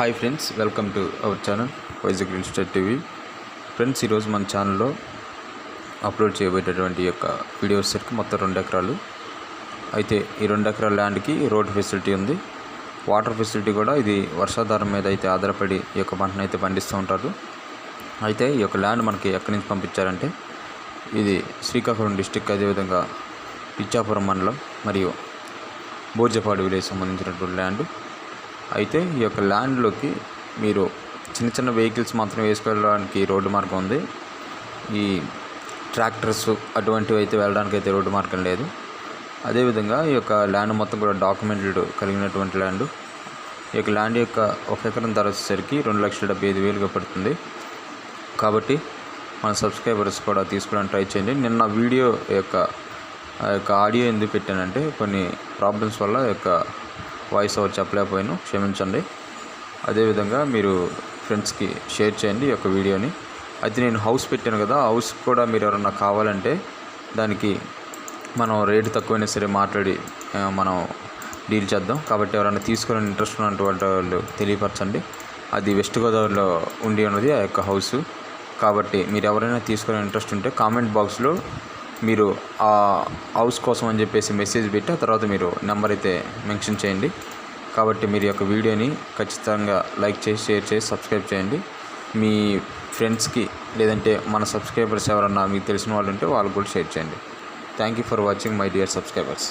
Hi friends welcome to our channel Vizag real estate TV friends ఈరోజు మన ఛానల్లో upload చేయబోయేటటువంటి యొక్క వీడియో సెట్కి మొత్తం రెండు ఎకరాలు. అయితే ఈ రెండు ఎకరాల ల్యాండ్కి రోడ్ ఫెసిలిటీ ఉంది. వాటర్ ఫెసిలిటీ కూడా ఇది వర్షాధారం మీద అయితే ఆధారపడి ఈ యొక్క పంటను అయితే పండిస్తూ ఉంటారు. అయితే ఈ యొక్క ల్యాండ్ మనకి ఎక్కడి నుంచి పంపించారంటే ఇది శ్రీకాకుళం డిస్టిక్ అదేవిధంగా పిచ్చాపురం మండలం మరియు బోర్జపాడు విలేజ్ సంబంధించినటువంటి ల్యాండ్ అయితే ఈ యొక్క ల్యాండ్లోకి మీరు చిన్న చిన్న వెహికల్స్ మాత్రం వేసుకెళ్ళడానికి రోడ్డు మార్గం ఉంది. ఈ ట్రాక్టర్స్ అటువంటివి అయితే వెళ్ళడానికి అయితే రోడ్డు మార్గం లేదు. అదేవిధంగా ఈ యొక్క ల్యాండ్ మొత్తం కూడా డాక్యుమెంటెడ్ కలిగినటువంటి ల్యాండ్. ఈ యొక్క ల్యాండ్ యొక్క ఒక ఎకరం ధర వచ్చేసరికి రెండు లక్షల డెబ్బై ఐదు వేలుగా పడుతుంది. కాబట్టి మన సబ్స్క్రైబర్స్ కూడా తీసుకోవడానికి ట్రై చేయండి. నిన్న వీడియో యొక్క ఆ యొక్క ఆడియో ఎందుకు పెట్టానంటే కొన్ని ప్రాబ్లమ్స్ వల్ల ఈ యొక్క వాయిస్ ఓవర్ చెప్పలేకపోయాను క్షమించండి. అదేవిధంగా మీరు ఫ్రెండ్స్కి షేర్ చేయండి ఈ యొక్క వీడియోని. అయితే నేను హౌస్ పెట్టాను కదా హౌస్ కూడా మీరు ఎవరన్నా కావాలంటే దానికి మనం రేటు తక్కువైనా సరే మాట్లాడి మనం డీల్ చేద్దాం. కాబట్టి ఎవరైనా తీసుకోవాలని ఇంట్రెస్ట్ ఉన్నటువంటి వాళ్ళు తెలియపరచండి. అది వెస్ట్ గోదావరిలో ఉండి ఉన్నది ఆ యొక్క హౌస్. కాబట్టి మీరు ఎవరైనా తీసుకోవాలని ఇంట్రెస్ట్ ఉంటే కామెంట్ బాక్స్లో మీరు ఆ హౌస్ కోసం అని చెప్పేసి మెసేజ్ పెట్టి ఆ తర్వాత మీరు నెంబర్ అయితే మెన్షన్ చేయండి. కాబట్టి మీరు యొక్క వీడియోని ఖచ్చితంగా లైక్ చేసి షేర్ చేసి సబ్స్క్రైబ్ చేయండి. మీ ఫ్రెండ్స్కి లేదంటే మన సబ్స్క్రైబర్స్ ఎవరన్నా మీకు తెలిసిన వాళ్ళు ఉంటే వాళ్ళకు కూడా షేర్ చేయండి. Thank you for watching my dear subscribers